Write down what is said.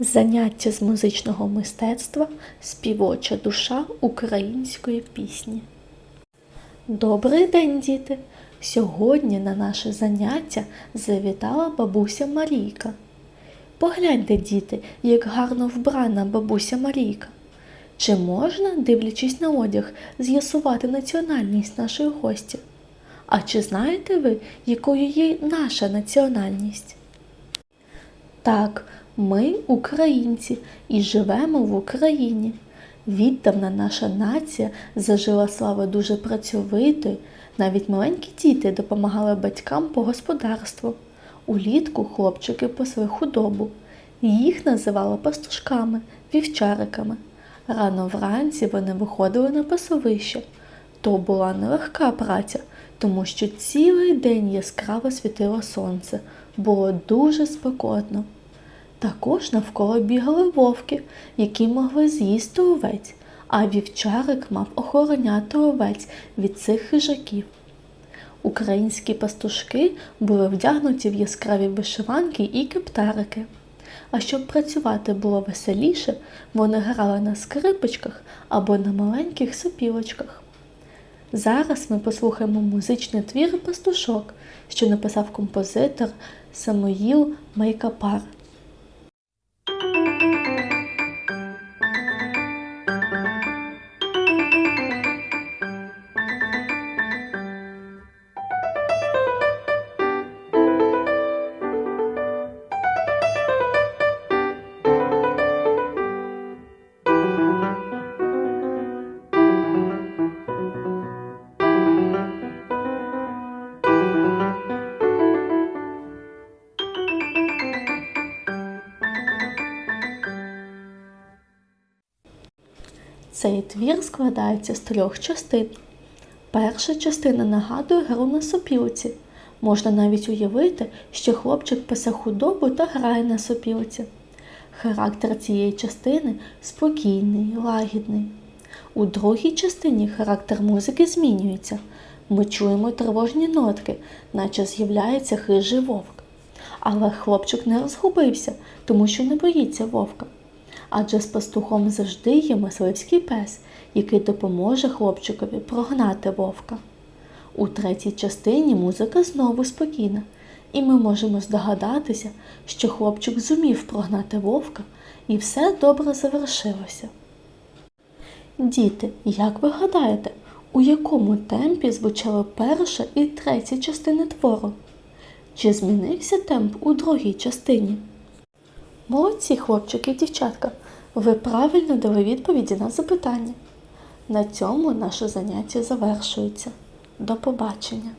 Заняття з музичного мистецтва співоча душа української пісні. Добрий день, діти! Сьогодні на наше заняття завітала бабуся Марійка. Погляньте, діти, як гарно вбрана бабуся Марійка. Чи можна, дивлячись на одяг, з'ясувати національність нашої гості? А чи знаєте ви, якою є наша національність? Так, ми українці і живемо в Україні. Віддавна наша нація зажила славу дуже працьовитою. Навіть маленькі діти допомагали батькам по господарству. Улітку хлопчики пасли худобу. Їх називали пастушками, вівчариками. Рано вранці вони виходили на пасовище. То була нелегка праця, тому що цілий день яскраво світило сонце, було дуже спекотно. Також навколо бігали вовки, які могли з'їсти овець, а вівчарик мав охороняти овець від цих хижаків. Українські пастушки були вдягнуті в яскраві вишиванки і кептарики. А щоб працювати було веселіше, вони грали на скрипочках або на маленьких сопілочках. Зараз ми послухаємо музичний твір пастушок, що написав композитор Самоїл Майкапар. Цей твір складається з трьох частин. Перша частина нагадує гру на сопілці. Можна навіть уявити, що хлопчик пасе худобу та грає на сопілці. Характер цієї частини спокійний, лагідний. У другій частині характер музики змінюється. Ми чуємо тривожні нотки, наче з'являється хижий вовк. Але хлопчик не розгубився, тому що не боїться вовка адже з пастухом завжди є мисливський пес, який допоможе хлопчикові прогнати вовка. У третій частині музика знову спокійна, і ми можемо здогадатися, що хлопчик зумів прогнати вовка, і все добре завершилося. Діти, як ви гадаєте, у якому темпі звучала перша і третя частини твору? Чи змінився темп у другій частині? Молодці, хлопчики і дівчатка, ви правильно дали відповіді на запитання. На цьому наше заняття завершується. До побачення!